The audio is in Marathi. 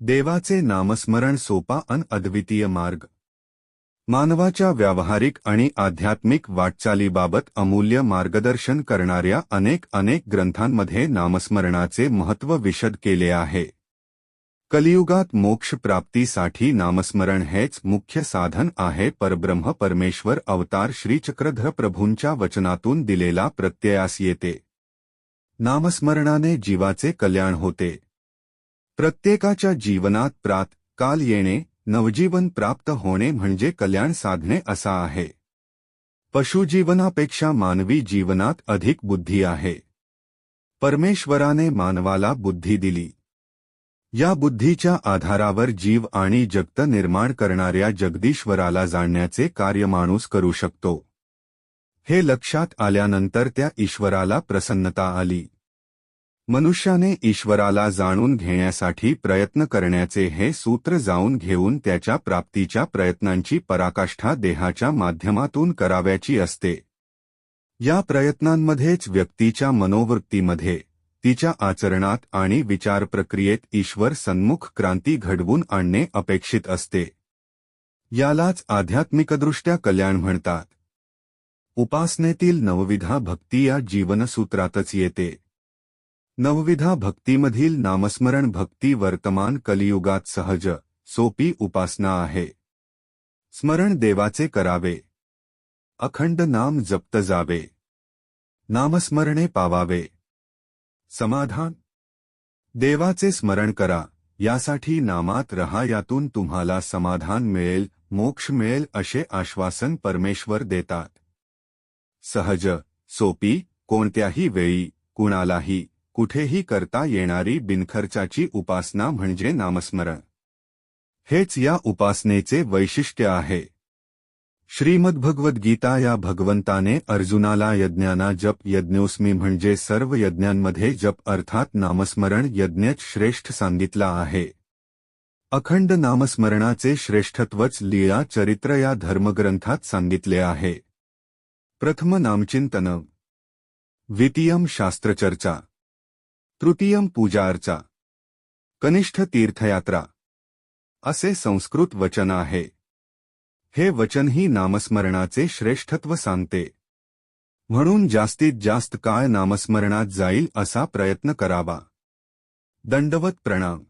देवाचे नामस्मरण सोपा अन अद्वितीय मार्ग. मानवाच्या व्यावहारिक आणि आध्यात्मिक वाटचालीबाबत अमूल्य मार्गदर्शन करणाऱ्या अनेक अनेक ग्रंथांमध्ये नामस्मरणाचे महत्त्व विशद केले आहे. कलियुगात मोक्ष प्राप्तीसाठी नामस्मरण हेच मुख्य साधन आहे परब्रह्म परमेश्वर अवतार श्रीचक्रधर प्रभूंच्या वचनातून दिलेला प्रत्ययास येते. नामस्मरणाने जीवाचे कल्याण होते. प्रत्येकाच्या जीवनात प्रात काल येणे नवजीवन प्राप्त होणे म्हणजे कल्याण साधणे असा आहे. पशुजीवनापेक्षा मानवी जीवनात अधिक बुद्धी आहे. परमेश्वराने मानवाला बुद्धी दिली. या बुद्धीच्या आधारावर जीव आणि जगत निर्माण करणाऱ्या जगदीश्वराला जाणण्याचे कार्य माणूस करू शकतो. हे लक्षात आल्यानंतर त्या ईश्वराला प्रसन्नता आली. मनुष्याने ईश्वराला जाणून घेण्यासाठी प्रयत्न करण्याचे हे सूत्र जाऊन घेऊन त्याच्या प्राप्तीच्या प्रयत्नांची पराकाष्ठा देहाच्या माध्यमातून कराव्याची असते. या प्रयत्नांमध्येच व्यक्तीच्या मनोवृत्तीमध्ये तिच्या आचरणात आणि विचार प्रक्रियेत ईश्वर सन्मुख क्रांती घडवून आणणे अपेक्षित असते. यालाच आध्यात्मिकदृष्ट्या कल्याण म्हणतात. उपासनेतील नवविधा भक्ती या जीवनसूत्रातच येते. नवविधा भक्तीमधील नामस्मरण भक्ती वर्तमान कलियुगात सहज सोपी उपासना आहे. स्मरण देवाचे करावे. अखंड नाम जप्त जावे. नामस्मरणे पावावे. समाधान. देवाचे स्मरण करा यासाठी नामात रहा यातून तुम्हाला समाधान मिळेल मोक्ष मिळेल असे आश्वासन परमेश्वर देतात. सहज सोपी कोणत्याही वेळी कुणालाही. कुठेही करता येणारी बिनखर्चाची उपासना म्हणजे नामस्मरण. हेच या उपासनेचे वैशिष्ट्य आहे. श्रीमद्भगवद्गीता या भगवंताने अर्जुनाला यज्ञाना जप यज्ञोस्मी म्हणजे सर्व यज्ञांमध्ये जप अर्थात नामस्मरण यज्ञच श्रेष्ठ सांगितला आहे. अखंड नामस्मरणाचे श्रेष्ठत्वच लीळा चरित्र या धर्मग्रंथात सांगितले आहे. प्रथम नामचिंतन द्वितीयम शास्त्रचर्चा. तृतीयम पूजा अर्चा कनिष्ठ तीर्थयात्रा. असे संस्कृत वचन आहे. हे वचनही नामस्मरणाचे श्रेष्ठत्व सांगते. म्हणून जास्तीत जास्त काळ नामस्मरणात जाईल असा प्रयत्न करावा. दंडवत प्रणाम.